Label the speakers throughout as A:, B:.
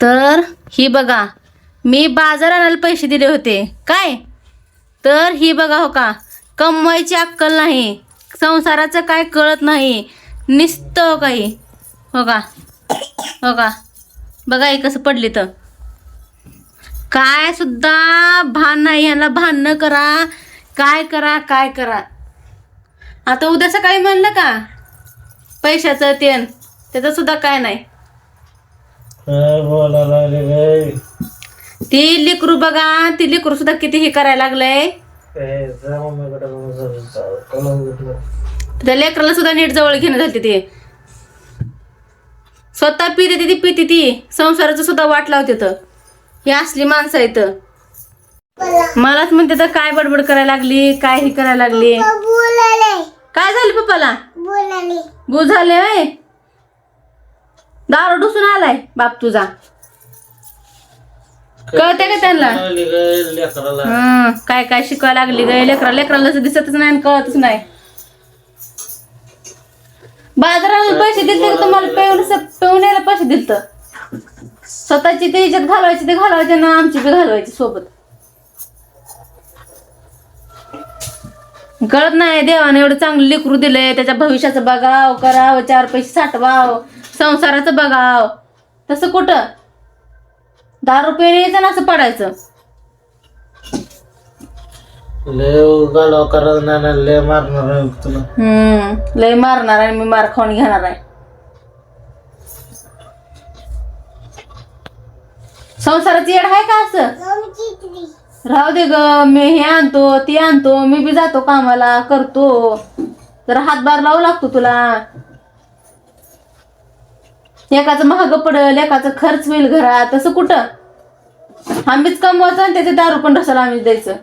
A: तर ही बघा मी बाजार आणायला पैसे दिले होते. काय? तर ही बघा हो का कमवायची अक्कल नाही संसाराचं काय कळत नाही निसतं हो काही. हो का? हो का? बघा हे कसं पडली तर. काय सुद्धा भान नाही यांना भान न करा काय करा काय करा. आता उद्या सकाळी म्हणलं का पैशाचं तेन त्याचं सुद्धा काय नाही.
B: काय लागले
A: ती लेकरू बघा ती लेकरू सुद्धा किती हे करायला लागलंय.
B: जा मम्मीकडे.
A: त्या लेकराला सुद्धा नीट जवळ घेणं झाली ते. स्वतः पिते ती पिते ती. संसाराचं सुद्धा वाट लावते तर ही असली माणसं आहेत. मलाच म्हणते तर काय बडबड करायला लागली काय हे करायला लागली? काय झालं पप्पाला? गु झाले होय? दारू डुसून आलाय बाप तुझा. कळते का त्यांना?
B: काय लेकराला
A: हं, काय काय शिकवायला लागली गे? लेकरा लेकराला असं दिसतच नाही आणि कळतच नाही. बाजारात पैसे दिलते का तुम्हाला? पेऊन पेऊन यायला पैसे दिलत. स्वतःची ते ह्याच्यात घालवायची ते घालवायचे ना आमची बी घालवायची सोबत. कळत नाही देवाने एवढं चांगलं लेकरू दिलंय. त्याच्या भविष्याचं बघाव करावं चार पैसे साठवाव. संसाराचं बघाव. तसं कुठं? दहा रुपये यायचं ना असं पडायचं.
B: लय गालाव करत नाही ना लय मारणार आहे तुला.
A: हम्म लय मारणार आहे मी मार खाऊन घेणार आहे. संसाराची येड आहे का असं? राहू दे ग मी हे आणतो ती आणतो मी बी जातो कामाला करतो. जरा हातभार लावू लागतो तुला. एकाचं महाग पडल एकाचं खर्च होईल घरात तसं कुठं? आम्हीच कमवायचं आणि त्याचे दारू पण ढसाला आम्हीच द्यायचं.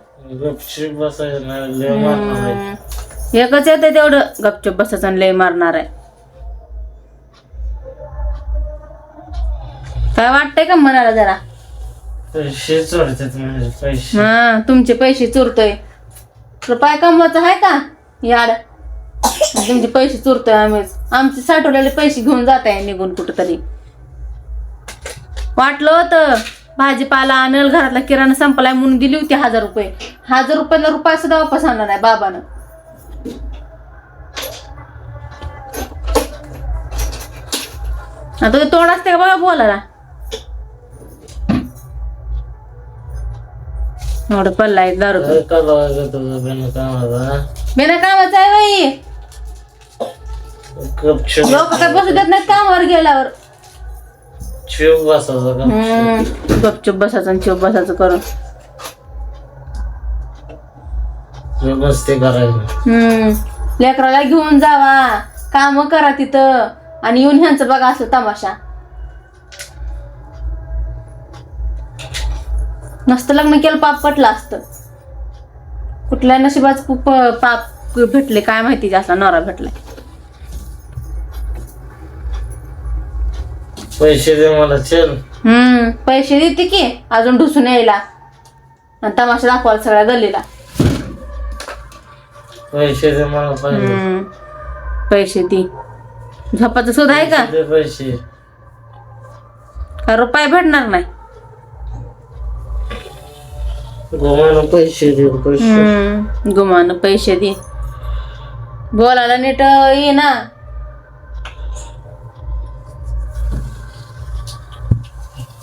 B: गपशीप बसायचं नाही लय मारणार आहे
A: हम्म. एकच येते तेवढं गपचूप बसायचं आणि लय मारणार आहे. काय वाटतंय का मनाला जरा?
B: पैसे चढतात म्हणजे पैसे.
A: हा तुमचे पैसे चुरतोय. रुपये कमवायचं आहे का? याड तुमचे पैसे चुरतोय आम्हीच. आमचे साठवलेले पैसे घेऊन जात आहे निघून कुठंतरी. वाटलं होतं भाजीपाला आणल घरातला किराणा संपलाय म्हणून दिली होती हजार रुपये. हजार रुपयाला रुपया सुद्धा वापस आणणार आहे बाबानं. आता ते तोंड असते का बघा बोलायला? एवढं पडलाय दारू
B: बिना कामाचं
A: आहे बाई.
B: गपशीप
A: लोक काय बसू देत नाही कामावर गेल्यावर.
B: चूप बसायचं
A: हम्म, गपचूप बसायचं आणि चूप बसायचं करून.
B: व्यवस्थित करायचं.
A: हम्म लेकराला घेऊन जावा. काम करा तिथं. आणि येऊन ह्यांचं बघा असं तमाशा. नसतं लग्न केलं पाप पटलं असतं. कुठल्या नशिबाच पाप भेटले काय माहिती जास्त नवरा भेटलाय.
B: पैसे दे मला चल.
A: हम्म पैसे देते की अजून ढुसून यायला. आणि तमाशा दाखवायला सगळ्या गल्लीला.
B: पैसे दे मला
A: हम्म पैसे ती झोपाचं सुद्धा आहे का?
B: दे पैसे.
A: का रुपये भेटणार नाही?
B: गोमाला पैसे दे पैसे.
A: हम्म गुमान पैसे दे. बोलायला नीट ये ना.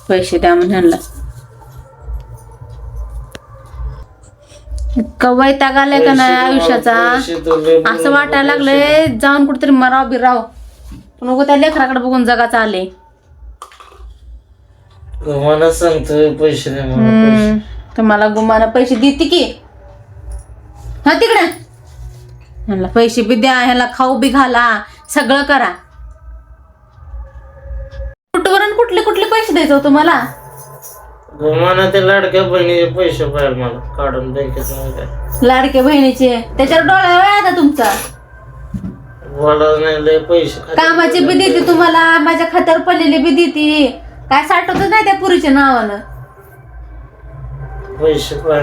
A: पैसे द्या म्हणून ह्यांना. इतका वैताग आलाय का नाही आयुष्याचा? असं वाटायला लागलंय जाऊन कुठेतरी मराव बिराव. पण उगं त्या लेकराकडे बघून जगाचं आले
B: गोमाला सांगतोय पैसे मला
A: तुम्हाला गुमाना पैसे देते की. हा तिकडे. ह्यांना पैसे बी द्या ह्याला खाऊ बी घाला सगळं करा. कुठले कुठले पैसे द्यायचे हो तुम्हाला?
B: ते लाडक्या बहिणीचे पैसे पाहिजे मला. काढून बँकेत
A: लाडके बहिणीचे? त्याच्यावर डोळा आता तुमचा.
B: बोला नाही लय पैसे खाते.
A: कामाचे बी देते तुम्हाला. माझ्या खात्यावर पडलेले बी देते. काय साठवतच नाही त्या पुरीच्या नावानं.
B: पैसे पाहिजे.